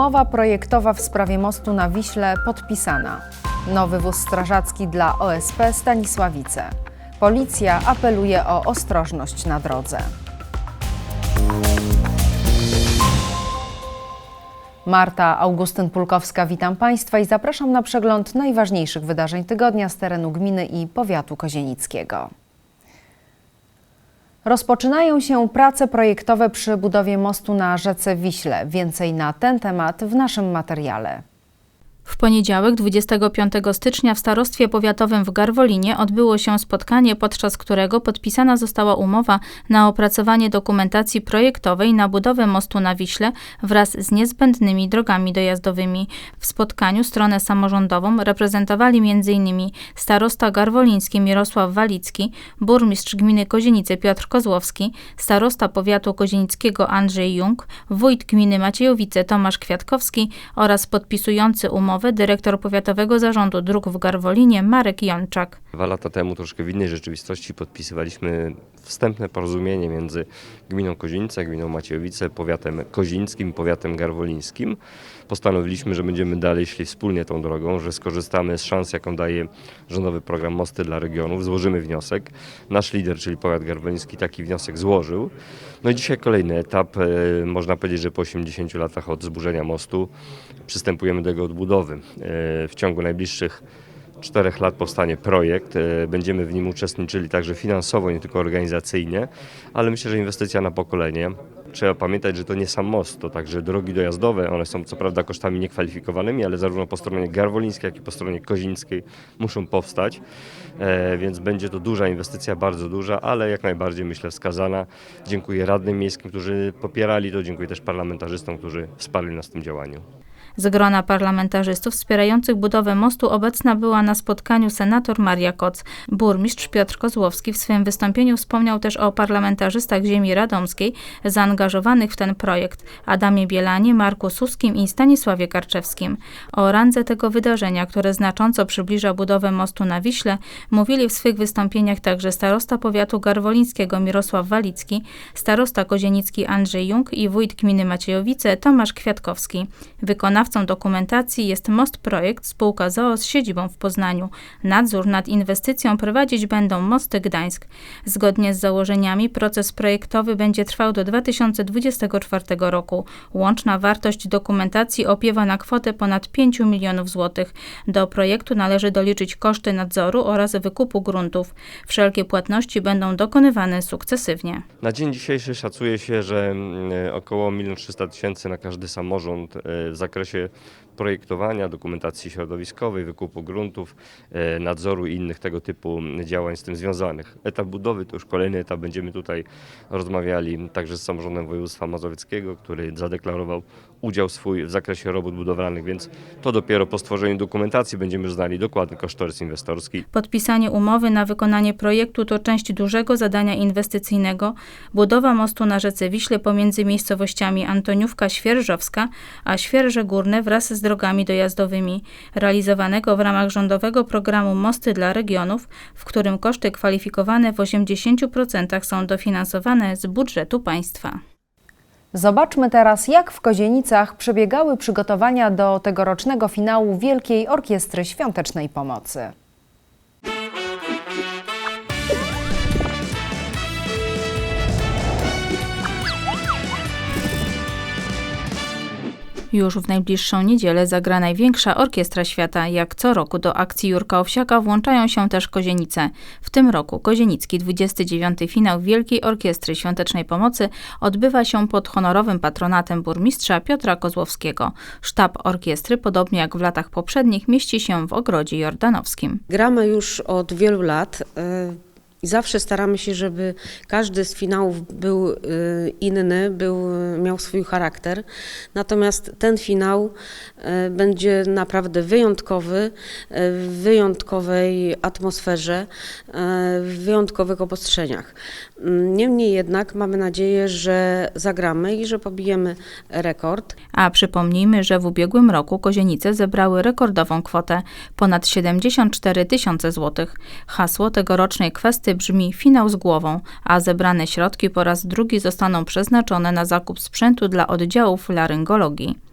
Umowa projektowa w sprawie mostu na Wiśle podpisana. Nowy wóz strażacki dla OSP Stanisławice. Policja apeluje o ostrożność na drodze. Marta Augustyn-Pulkowska, witam Państwa i zapraszam na przegląd najważniejszych wydarzeń tygodnia z terenu gminy i powiatu kozienickiego. Rozpoczynają się prace projektowe przy budowie mostu na rzece Wiśle. Więcej na ten temat w naszym materiale. W poniedziałek 25 stycznia w starostwie powiatowym w Garwolinie odbyło się spotkanie, podczas którego podpisana została umowa na opracowanie dokumentacji projektowej na budowę mostu na Wiśle wraz z niezbędnymi drogami dojazdowymi. W spotkaniu stronę samorządową reprezentowali m.in. starosta garwoliński Mirosław Walicki, burmistrz gminy Kozienice Piotr Kozłowski, starosta powiatu kozienickiego Andrzej Jung, wójt gminy Maciejowice Tomasz Kwiatkowski oraz podpisujący umowę dyrektor Powiatowego Zarządu Dróg w Garwolinie Marek Jączak. Dwa lata temu, troszkę w innej rzeczywistości, podpisywaliśmy wstępne porozumienie między gminą Kozienice, gminą Maciejowice, powiatem kozińskim, powiatem garwolińskim. Postanowiliśmy, że będziemy dalej szli wspólnie tą drogą, że skorzystamy z szans, jaką daje rządowy program Mosty dla regionów, złożymy wniosek. Nasz lider, czyli powiat garwoliński, taki wniosek złożył. No i dzisiaj kolejny etap, e, można powiedzieć, że po 80 latach od zburzenia mostu przystępujemy do jego odbudowy. E, W ciągu najbliższych czterech lat powstanie projekt. E, Będziemy w nim uczestniczyli także finansowo, nie tylko organizacyjnie, ale myślę, że inwestycja na pokolenie. Trzeba pamiętać, że to nie sam most, to także drogi dojazdowe. One są co prawda kosztami niekwalifikowanymi, ale zarówno po stronie garwolińskiej, jak i po stronie kozińskiej muszą powstać. E, więc będzie to duża inwestycja, bardzo duża, ale jak najbardziej myślę wskazana. Dziękuję radnym miejskim, którzy popierali to, dziękuję też parlamentarzystom, którzy wsparli nas w tym działaniu. Z grona parlamentarzystów wspierających budowę mostu obecna była na spotkaniu senator Maria Koc. Burmistrz Piotr Kozłowski w swoim wystąpieniu wspomniał też o parlamentarzystach ziemi radomskiej zaangażowanych w ten projekt Adamie Bielanie, Marku Suskim i Stanisławie Karczewskim. O randze tego wydarzenia, które znacząco przybliża budowę mostu na Wiśle, mówili w swych wystąpieniach także starosta powiatu garwolińskiego Mirosław Walicki, starosta kozienicki Andrzej Jung i wójt gminy Maciejowice Tomasz Kwiatkowski. Wykonawcą dokumentacji jest Most Projekt, spółka ZOO z siedzibą w Poznaniu. Nadzór nad inwestycją prowadzić będą Mosty Gdańsk. Zgodnie z założeniami proces projektowy będzie trwał do 2024 roku. Łączna wartość dokumentacji opiewa na kwotę ponad 5 milionów złotych. Do projektu należy doliczyć koszty nadzoru oraz wykupu gruntów. Wszelkie płatności będą dokonywane sukcesywnie. Na dzień dzisiejszy szacuje się, że mm, około 1 300 tysięcy na każdy samorząd e, w zakresie projektowania, dokumentacji środowiskowej, wykupu gruntów, e, nadzoru i innych tego typu działań z tym związanych. Etap budowy to już kolejny etap. Będziemy tutaj rozmawiali także z samorządem województwa mazowieckiego, który zadeklarował udział swój w zakresie robót budowlanych, więc to dopiero po stworzeniu dokumentacji będziemy znali dokładny kosztorys inwestorski. Podpisanie umowy na wykonanie projektu to część dużego zadania inwestycyjnego budowa mostu na rzece Wiśle pomiędzy miejscowościami Antoniówka Świerżowska a Świerże Górne wraz z drogami dojazdowymi, realizowanego w ramach rządowego programu Mosty dla regionów, w którym koszty kwalifikowane w 80% są dofinansowane z budżetu państwa. Zobaczmy teraz, jak w Kozienicach przebiegały przygotowania do tegorocznego finału Wielkiej Orkiestry Świątecznej Pomocy. Już w najbliższą niedzielę zagra największa orkiestra świata. Jak co roku do akcji Jurka Owsiaka włączają się też Kozienice. W tym roku Kozienicki 29. finał Wielkiej Orkiestry Świątecznej Pomocy odbywa się pod honorowym patronatem burmistrza Piotra Kozłowskiego. Sztab orkiestry, podobnie jak w latach poprzednich, mieści się w Ogrodzie Jordanowskim. Gramy już od wielu lat. y, I zawsze staramy się, żeby każdy z finałów był y, inny, był, miał swój charakter. Natomiast ten finał y, będzie naprawdę wyjątkowy, y, w wyjątkowej atmosferze, w wyjątkowych obostrzeniach. Mm, Niemniej jednak mamy nadzieję, że zagramy i że pobijemy rekord. A przypomnijmy, że w ubiegłym roku Kozienice zebrały rekordową kwotę ponad 74 tysiące złotych. Hasło tegorocznej kwestii brzmi finał z głową, a zebrane środki po raz drugi zostaną przeznaczone na zakup sprzętu dla oddziałów laryngologii.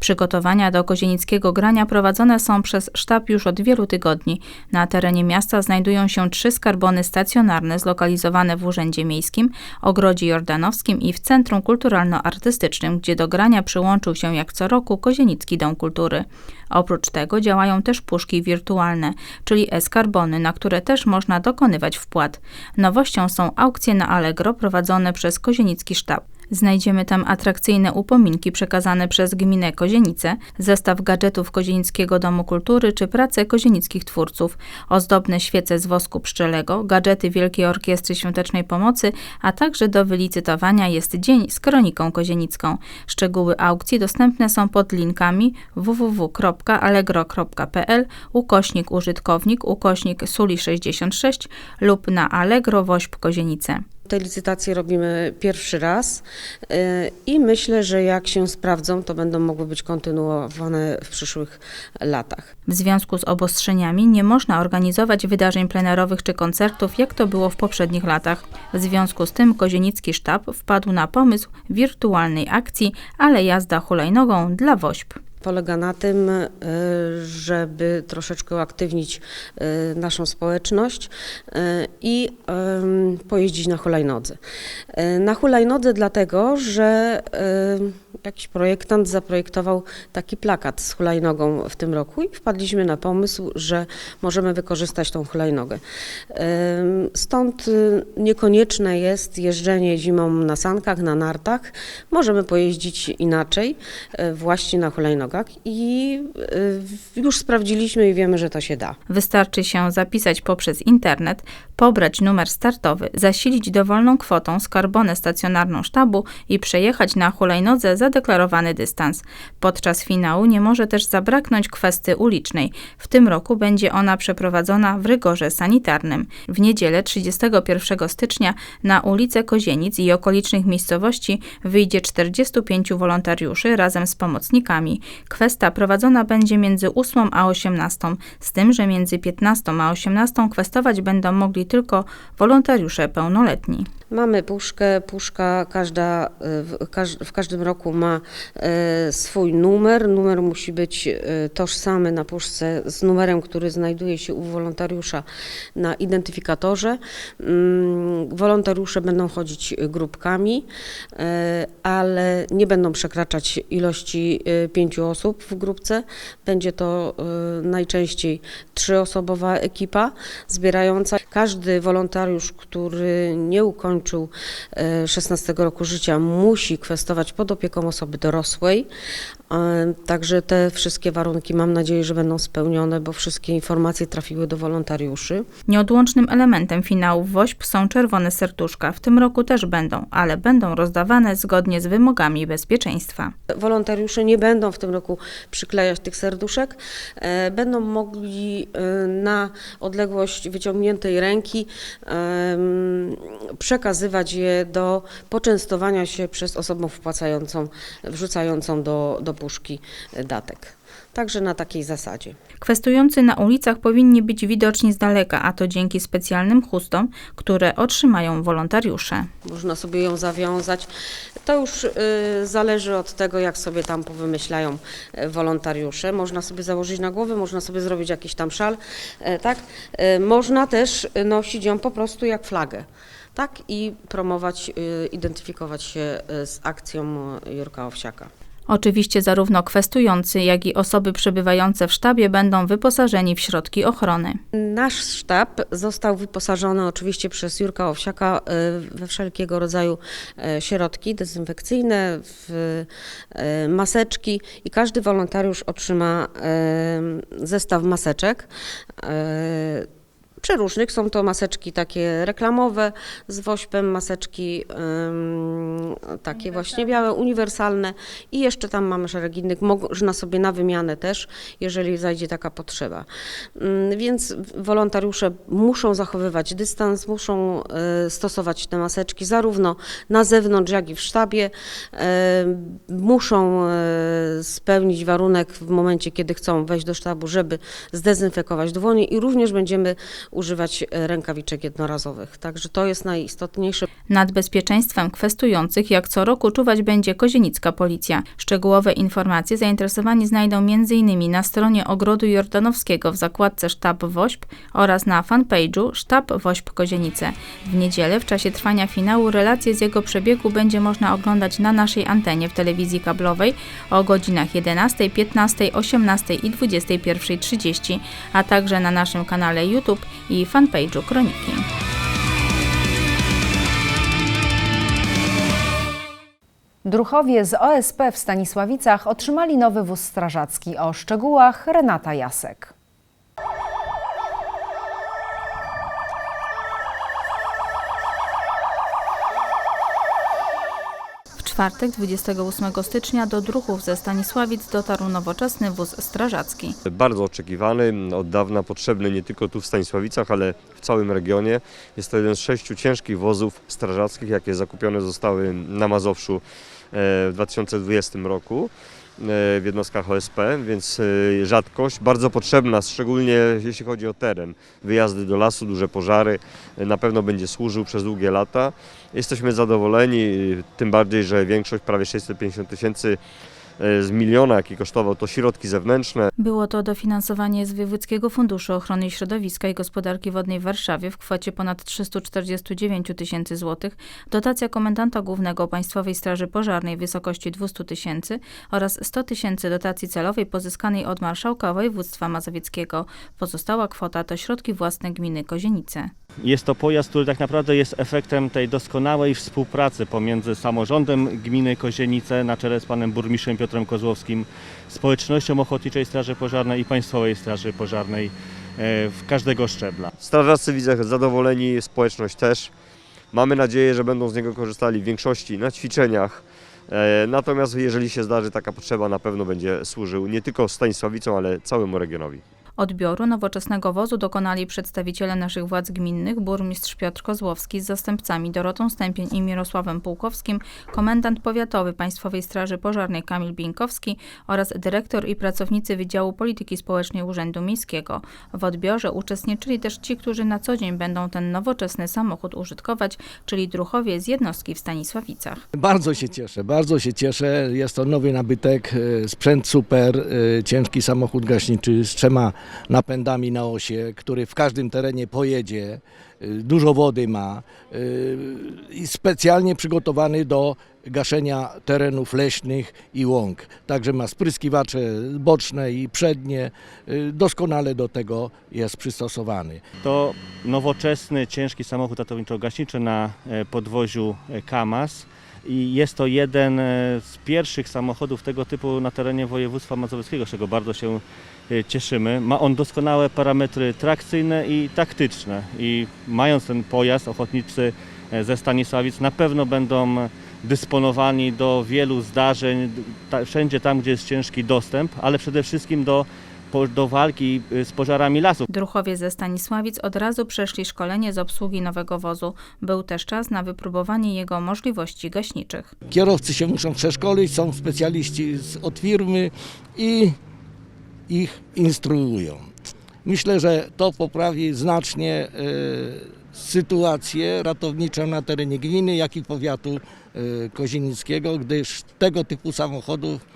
Przygotowania do kozienickiego grania prowadzone są przez sztab już od wielu tygodni. Na terenie miasta znajdują się trzy skarbony stacjonarne zlokalizowane w Urzędzie Miejskim, Ogrodzie Jordanowskim i w Centrum Kulturalno-Artystycznym, gdzie do grania przyłączył się jak co roku Kozienicki Dom Kultury. Oprócz tego działają też puszki wirtualne, czyli e-skarbony, na które też można dokonywać wpłat. Nowością są aukcje na Allegro prowadzone przez Kozienicki Sztab. Znajdziemy tam atrakcyjne upominki przekazane przez gminę Kozienice, zestaw gadżetów Kozienickiego Domu Kultury czy prace kozienickich twórców, ozdobne świece z wosku pszczelego, gadżety Wielkiej Orkiestry Świątecznej Pomocy, a także do wylicytowania jest dzień z kroniką kozienicką. Szczegóły aukcji dostępne są pod linkami www.allegro.pl ukośnik użytkownik ukośnik suli 66 lub na Allegro Wośp Kozienice. Te licytacje robimy pierwszy raz y, i myślę, że jak się sprawdzą, to będą mogły być kontynuowane w przyszłych latach. W związku z obostrzeniami nie można organizować wydarzeń plenerowych czy koncertów, jak to było w poprzednich latach. W związku z tym Kozienicki Sztab wpadł na pomysł wirtualnej akcji, ale jazda hulajnogą dla WOŚP. Polega na tym, y, żeby troszeczkę uaktywnić y, naszą społeczność y, i pojeździć na hulajnodze. Na hulajnodze dlatego, że jakiś projektant zaprojektował taki plakat z hulajnogą w tym roku i wpadliśmy na pomysł, że możemy wykorzystać tą hulajnogę. Stąd niekonieczne jest jeżdżenie zimą na sankach, na nartach. Możemy pojeździć inaczej, właśnie na i y, już sprawdziliśmy i wiemy, że to się da. Wystarczy się zapisać poprzez internet, pobrać numer startowy, zasilić dowolną kwotą skarbonę stacjonarną sztabu i przejechać na hulajnodze zadeklarowany dystans. Podczas finału nie może też zabraknąć kwestii ulicznej. W tym roku będzie ona przeprowadzona w rygorze sanitarnym. W niedzielę 31 stycznia na ulicę Kozienic i okolicznych miejscowości wyjdzie 45 wolontariuszy razem z pomocnikami. Kwesta prowadzona będzie między 8 a 18, z tym, że między 15 a 18 kwestować będą mogli tylko wolontariusze pełnoletni. Mamy puszkę, puszka każda, y, w, każ- w każdym roku ma e, swój numer. Numer musi być e, tożsamy na puszce z numerem, który znajduje się u wolontariusza na identyfikatorze. Mm, Wolontariusze będą chodzić grupkami, ale nie będą przekraczać ilości pięciu osób w grupce. Będzie to najczęściej trzyosobowa ekipa zbierająca. Każdy wolontariusz, który nie ukończył e, 16 roku życia, musi kwestować pod opieką osoby dorosłej. E, Także te wszystkie warunki mam nadzieję, że będą spełnione, bo wszystkie informacje trafiły do wolontariuszy. Nieodłącznym elementem finałów WOŚP są czerwone serduszka. W tym roku też będą, ale będą rozdawane zgodnie z wymogami bezpieczeństwa. Wolontariusze nie będą w tym roku przyklejać tych serduszek, e, będą mogli e, na odległość wyciągniętej ręki em, przekazywać je do poczęstowania się przez osobę wpłacającą, wrzucającą do, do puszki datek. Także na takiej zasadzie. Kwestujący na ulicach powinni być widoczni z daleka, a to dzięki specjalnym chustom, które otrzymają wolontariusze. Można sobie ją zawiązać. To już y, zależy od tego, jak sobie tam powymyślają y, wolontariusze. Można sobie założyć na głowę, można sobie zrobić jakiś tam szal, y, tak? Y, można też nosić ją po prostu jak flagę. Tak, i promować, y, identyfikować się z akcją Jurka Owsiaka. Oczywiście zarówno kwestujący, jak i osoby przebywające w sztabie będą wyposażeni w środki ochrony. Nasz sztab został wyposażony oczywiście przez Jurka Owsiaka y, we wszelkiego rodzaju y, środki dezynfekcyjne, w y, maseczki i każdy wolontariusz otrzyma zestaw maseczek. Przeróżnych są to maseczki takie reklamowe z wośpem, maseczki takie właśnie białe, uniwersalne i jeszcze tam mamy szereg innych. Można sobie na wymianę też, jeżeli zajdzie taka potrzeba. Mm, Więc wolontariusze muszą zachowywać dystans, muszą e, stosować te maseczki zarówno na zewnątrz, jak i w sztabie. E, Muszą e, spełnić warunek w momencie, kiedy chcą wejść do sztabu, żeby zdezynfekować dłonie i również będziemy używać e, rękawiczek jednorazowych. Także to jest najistotniejsze. Nad bezpieczeństwem kwestujących jak co roku czuwać będzie kozienicka policja. Szczegółowe informacje zainteresowani znajdą m.in. na stronie Ogrodu Jordanowskiego w zakładce Sztab WOŚP oraz na fanpage'u Sztab WOŚP Kozienice. W niedzielę w czasie trwania finału relacje z jego przebiegu będzie można oglądać na naszej antenie w telewizji kablowej o godzinach 11, 15, 18 i 21.30, a także na naszym kanale YouTube i fanpage'u Kroniki. Druchowie z OSP w Stanisławicach otrzymali nowy wóz strażacki. O szczegółach Renata Jasek. Czwartek 28 stycznia do Druchów ze Stanisławic dotarł nowoczesny wóz strażacki. Bardzo oczekiwany, od dawna potrzebny nie tylko tu w Stanisławicach, ale w całym regionie. Jest to jeden z sześciu ciężkich wozów strażackich, jakie zakupione zostały na Mazowszu e, w 2020 roku w jednostkach OSP, więc e, rzadkość, bardzo potrzebna, szczególnie jeśli chodzi o teren. Wyjazdy do lasu, duże pożary, e, na pewno będzie służył przez długie lata. Jesteśmy zadowoleni, e, tym bardziej, że większość, prawie 650 tysięcy e, z miliona, jaki kosztował, to środki zewnętrzne. Było to dofinansowanie z Wojewódzkiego Funduszu Ochrony Środowiska i Gospodarki Wodnej w Warszawie w kwocie ponad 349 tysięcy złotych, dotacja komendanta głównego Państwowej Straży Pożarnej w wysokości 200 tysięcy oraz 100 tysięcy dotacji celowej pozyskanej od Marszałka Województwa Mazowieckiego. Pozostała kwota to środki własne gminy Kozienice. Jest to pojazd, który tak naprawdę jest efektem tej doskonałej współpracy pomiędzy samorządem gminy Kozienice na czele z panem burmistrzem Piotrem Kozłowskim, społecznością Ochotniczej Straży Pożarnej i Państwowej Straży Pożarnej e, w każdego szczebla. Strażacy widzę zadowoleni, społeczność też. Mamy nadzieję, że będą z niego korzystali w większości na ćwiczeniach. E, Natomiast jeżeli się zdarzy taka potrzeba, na pewno będzie służył nie tylko Stanisławicom, ale całemu regionowi. Odbioru nowoczesnego wozu dokonali przedstawiciele naszych władz gminnych, burmistrz Piotr Kozłowski z zastępcami Dorotą Stępień i Mirosławem Pułkowskim, komendant powiatowy Państwowej Straży Pożarnej Kamil Binkowski oraz dyrektor i pracownicy Wydziału Polityki Społecznej Urzędu Miejskiego. W odbiorze uczestniczyli też ci, którzy na co dzień będą ten nowoczesny samochód użytkować, czyli druchowie z jednostki w Stanisławicach. Bardzo się cieszę, bardzo się cieszę. Jest to nowy nabytek, e, sprzęt super, e, ciężki samochód gaśniczy z trzema napędami na osie, który w każdym terenie pojedzie. e, Dużo wody ma e, i specjalnie przygotowany do gaszenia terenów leśnych i łąk. Także ma spryskiwacze boczne i przednie. e, Doskonale do tego jest przystosowany. To nowoczesny, ciężki samochód ratowniczo-gaśniczy na e, podwoziu e, KAMAZ. I jest to jeden e, z pierwszych samochodów tego typu na terenie województwa mazowieckiego, z czego bardzo się e, cieszymy. Ma on doskonałe parametry trakcyjne i taktyczne. I mając ten pojazd, ochotnicy e, ze Stanisławic na pewno będą dysponowani do wielu zdarzeń, wszędzie tam, gdzie jest ciężki dostęp, ale przede wszystkim do, do walki e, z pożarami lasów. Druchowie ze Stanisławic od razu przeszli szkolenie z obsługi nowego wozu. Był też czas na wypróbowanie jego możliwości gaśniczych. Kierowcy się muszą przeszkolić, są specjaliści z, od firmy i ich instruują. Myślę, że to poprawi znacznie e, sytuację ratowniczą na terenie gminy, jak i powiatu e, kozienickiego, gdyż tego typu samochodów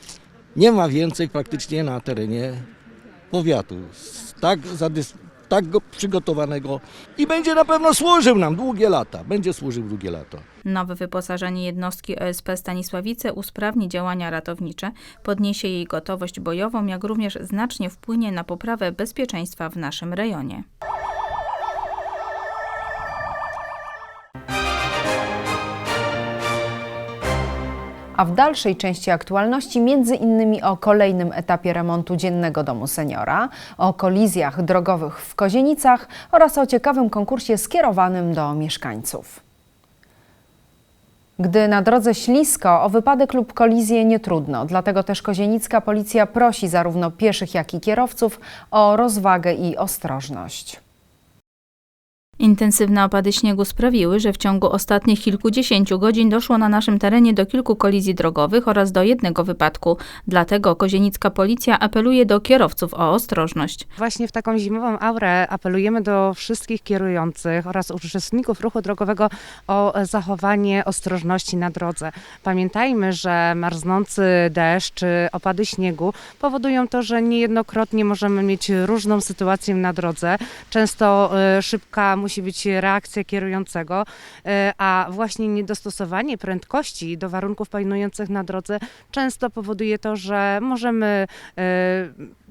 nie ma więcej praktycznie na terenie powiatu. Tak, tak go przygotowanego i będzie na pewno służył nam długie lata. Będzie służył długie lata. Nowe wyposażenie jednostki OSP Stanisławice usprawni działania ratownicze, podniesie jej gotowość bojową, jak również znacznie wpłynie na poprawę bezpieczeństwa w naszym rejonie. A w dalszej części aktualności między innymi o kolejnym etapie remontu dziennego domu seniora, o kolizjach drogowych w Kozienicach oraz o ciekawym konkursie skierowanym do mieszkańców. Gdy na drodze ślisko, o wypadek lub kolizję nie trudno, dlatego też kozienicka policja prosi zarówno pieszych, jak i kierowców o rozwagę i ostrożność. Intensywne opady śniegu sprawiły, że w ciągu ostatnich kilkudziesięciu godzin doszło na naszym terenie do kilku kolizji drogowych oraz do jednego wypadku. Dlatego kozienicka policja apeluje do kierowców o ostrożność. Właśnie w taką zimową aurę apelujemy do wszystkich kierujących oraz uczestników ruchu drogowego o zachowanie ostrożności na drodze. Pamiętajmy, że marznący deszcz czy opady śniegu powodują to, że niejednokrotnie możemy mieć różną sytuację na drodze. Często e, szybka musi być reakcja kierującego, e, a właśnie niedostosowanie prędkości do warunków panujących na drodze często powoduje to, że możemy e,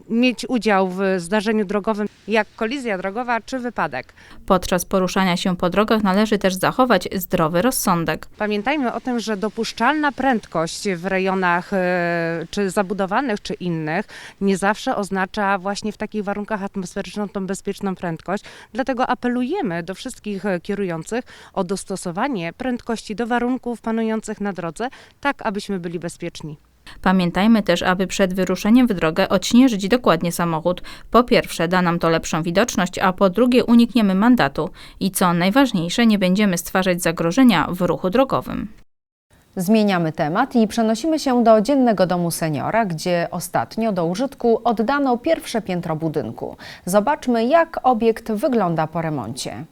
mieć udział w zdarzeniu drogowym, jak kolizja drogowa czy wypadek. Podczas poruszania się po drogach należy też zachować zdrowy rozsądek. Pamiętajmy o tym, że dopuszczalna prędkość w rejonach e, czy zabudowanych, czy innych nie zawsze oznacza właśnie w takich warunkach atmosferyczną tą bezpieczną prędkość. Dlatego apelujemy do wszystkich e, kierujących o dostosowanie prędkości do warunków panujących na drodze, tak abyśmy byli bezpieczni. Pamiętajmy też, aby przed wyruszeniem w drogę odśnieżyć dokładnie samochód. Po pierwsze, da nam to lepszą widoczność, a po drugie, unikniemy mandatu. I co najważniejsze, nie będziemy stwarzać zagrożenia w ruchu drogowym. Zmieniamy temat i przenosimy się do dziennego domu seniora, gdzie ostatnio do użytku oddano pierwsze piętro budynku. Zobaczmy, jak obiekt wygląda po remoncie.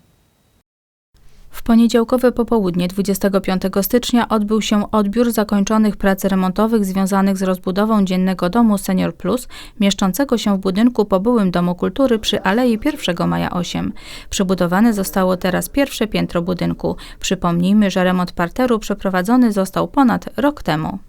W poniedziałkowe popołudnie 25 stycznia odbył się odbiór zakończonych prac remontowych związanych z rozbudową dziennego domu Senior Plus, mieszczącego się w budynku po byłym Domu Kultury przy Alei 1 Maja 8. Przybudowane zostało teraz pierwsze piętro budynku. Przypomnijmy, że remont parteru przeprowadzony został ponad rok temu.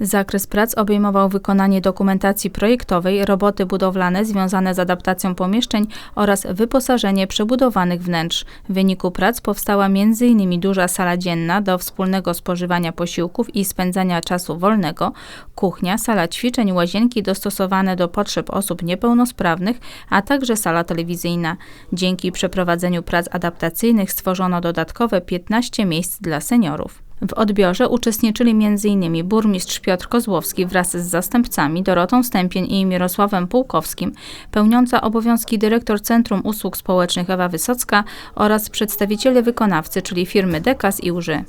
Zakres prac obejmował wykonanie dokumentacji projektowej, roboty budowlane związane z adaptacją pomieszczeń oraz wyposażenie przebudowanych wnętrz. W wyniku prac powstała m.in. duża sala dzienna do wspólnego spożywania posiłków i spędzania czasu wolnego, kuchnia, sala ćwiczeń, łazienki dostosowane do potrzeb osób niepełnosprawnych, a także sala telewizyjna. Dzięki przeprowadzeniu prac adaptacyjnych stworzono dodatkowe 15 miejsc dla seniorów. W odbiorze uczestniczyli m.in. burmistrz Piotr Kozłowski wraz z zastępcami Dorotą Stępień i Mirosławem Pułkowskim, pełniąca obowiązki dyrektor Centrum Usług Społecznych Ewa Wysocka oraz przedstawiciele wykonawcy, czyli firmy Dekas i Łży.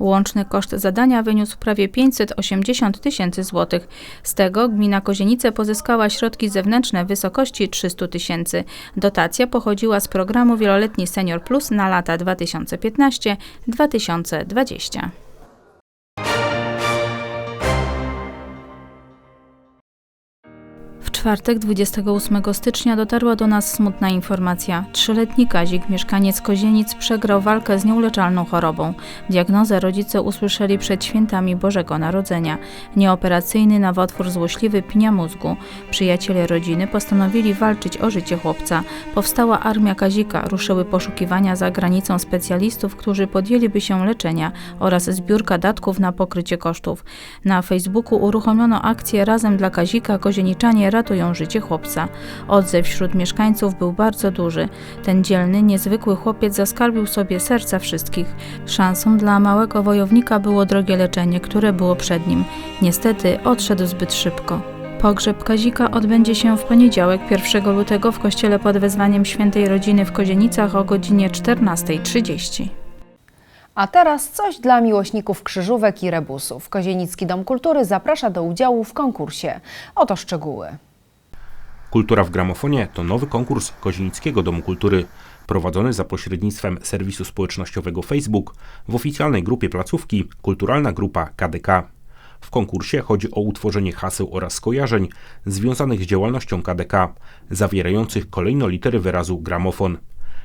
Łączny koszt zadania wyniósł prawie 580 tysięcy złotych. Z tego gmina Kozienice pozyskała środki zewnętrzne w wysokości 300 tysięcy. Dotacja pochodziła z programu Wieloletni Senior Plus na lata 2015-2020. Czwartek 28 stycznia dotarła do nas smutna informacja. Trzyletni Kazik, mieszkaniec Kozienic, przegrał walkę z nieuleczalną chorobą. Diagnozę rodzice usłyszeli przed świętami Bożego Narodzenia. Nieoperacyjny nowotwór złośliwy pnia mózgu. Przyjaciele rodziny postanowili walczyć o życie chłopca. Powstała armia Kazika, ruszyły poszukiwania za granicą specjalistów, którzy podjęliby się leczenia oraz zbiórka datków na pokrycie kosztów. Na Facebooku uruchomiono akcję Razem dla Kazika Kozieniczanie ratują życie chłopca. Odzew wśród mieszkańców był bardzo duży. Ten dzielny, niezwykły chłopiec zaskarbił sobie serca wszystkich. Szansą dla małego wojownika było drogie leczenie, które było przed nim. Niestety odszedł zbyt szybko. Pogrzeb Kazika odbędzie się w poniedziałek 1 lutego w kościele pod wezwaniem Świętej Rodziny w Kozienicach o godzinie 14.30. A teraz coś dla miłośników krzyżówek i rebusów. Kozienicki Dom Kultury zaprasza do udziału w konkursie. Oto szczegóły. Kultura w gramofonie to nowy konkurs Kozienickiego Domu Kultury, prowadzony za pośrednictwem serwisu społecznościowego Facebook w oficjalnej grupie placówki Kulturalna Grupa KDK. W konkursie chodzi o utworzenie haseł oraz skojarzeń związanych z działalnością KDK, zawierających kolejno litery wyrazu gramofon.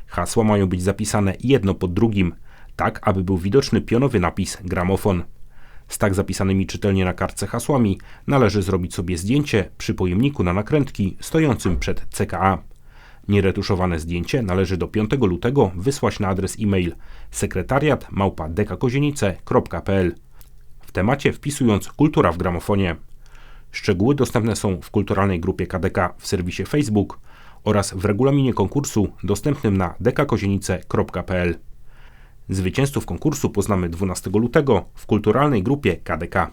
Hasła mają być zapisane jedno pod drugim, tak aby był widoczny pionowy napis gramofon. Z tak zapisanymi czytelnie na kartce hasłami należy zrobić sobie zdjęcie przy pojemniku na nakrętki stojącym przed CKA. Nieretuszowane zdjęcie należy do 5 lutego wysłać na adres e-mail sekretariat w temacie wpisując Kultura w gramofonie. Szczegóły dostępne są w kulturalnej grupie KDK w serwisie Facebook oraz w regulaminie konkursu dostępnym na dekakozienice.pl. Zwycięzców konkursu poznamy 12 lutego w kulturalnej grupie KDK.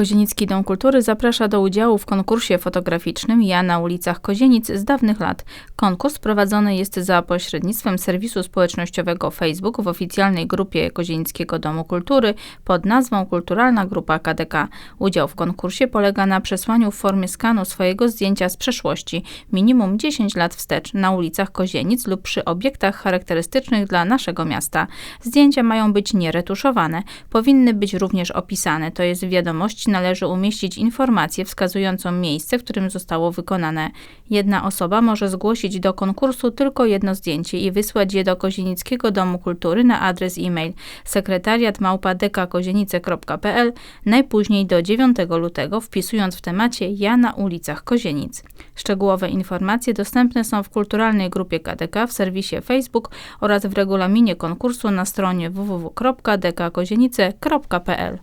Kozienicki Dom Kultury zaprasza do udziału w konkursie fotograficznym Ja na ulicach Kozienic z dawnych lat. Konkurs prowadzony jest za pośrednictwem serwisu społecznościowego Facebook w oficjalnej grupie Kozienickiego Domu Kultury pod nazwą Kulturalna Grupa KDK. Udział w konkursie polega na przesłaniu w formie skanu swojego zdjęcia z przeszłości, minimum 10 lat wstecz, na ulicach Kozienic lub przy obiektach charakterystycznych dla naszego miasta. Zdjęcia mają być nieretuszowane, powinny być również opisane, to jest w wiadomości należy umieścić informację wskazującą miejsce, w którym zostało wykonane. Jedna osoba może zgłosić do konkursu tylko jedno zdjęcie i wysłać je do Kozienickiego Domu Kultury na adres e-mail sekretariat małpa.dekakozienice.pl najpóźniej do 9 lutego wpisując w temacie Ja na ulicach Kozienic. Szczegółowe informacje dostępne są w kulturalnej grupie KDK w serwisie Facebook oraz w regulaminie konkursu na stronie www.dekakozienice.pl.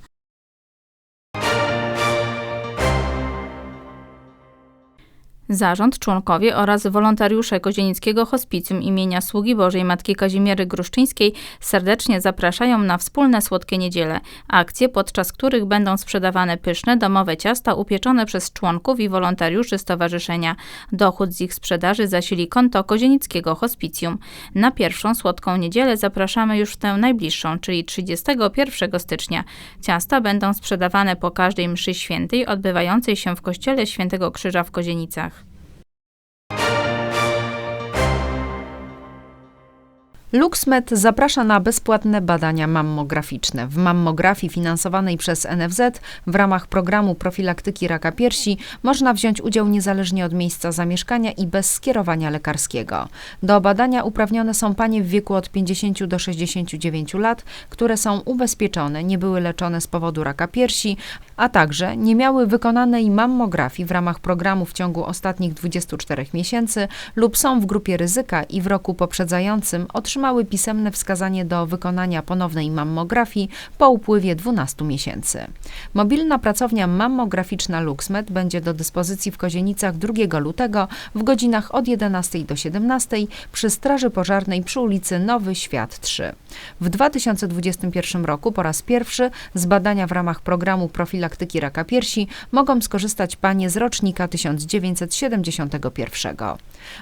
Zarząd, członkowie oraz wolontariusze Kozienickiego Hospicjum imienia Sługi Bożej Matki Kazimiery Gruszczyńskiej serdecznie zapraszają na wspólne słodkie niedziele, akcje, podczas których będą sprzedawane pyszne domowe ciasta upieczone przez członków i wolontariuszy stowarzyszenia. Dochód z ich sprzedaży zasili konto Kozienickiego Hospicjum. Na pierwszą słodką niedzielę zapraszamy już w tę najbliższą, czyli 31 stycznia. Ciasta będą sprzedawane po każdej mszy świętej odbywającej się w kościele Świętego Krzyża w Kozienicach. LuxMed zaprasza na bezpłatne badania mammograficzne. W mammografii finansowanej przez NFZ w ramach programu profilaktyki raka piersi można wziąć udział niezależnie od miejsca zamieszkania i bez skierowania lekarskiego. Do badania uprawnione są panie w wieku od 50 do 69 lat, które są ubezpieczone, nie były leczone z powodu raka piersi, a także nie miały wykonanej mammografii w ramach programu w ciągu ostatnich 24 miesięcy lub są w grupie ryzyka i w roku poprzedzającym otrzymały pisemne wskazanie do wykonania ponownej mammografii po upływie 12 miesięcy. Mobilna pracownia mammograficzna LuxMed będzie do dyspozycji w Kozienicach 2 lutego w godzinach od 11 do 17 przy Straży Pożarnej przy ulicy Nowy Świat 3. W 2021 roku po raz pierwszy z badania w ramach programu profilaktyki raka piersi mogą skorzystać panie z rocznika 1971.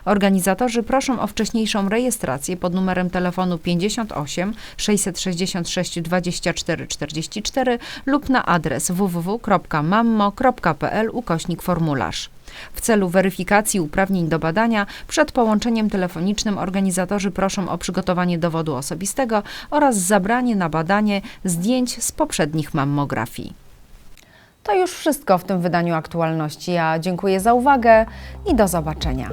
Organizatorzy proszą o wcześniejszą rejestrację pod numerem telefonu 58 666 24 44 lub na adres www.mammo.pl ukośnik formularz. W celu weryfikacji uprawnień do badania przed połączeniem telefonicznym organizatorzy proszą o przygotowanie dowodu osobistego oraz zabranie na badanie zdjęć z poprzednich mammografii. To już wszystko w tym wydaniu aktualności. Ja dziękuję za uwagę i do zobaczenia.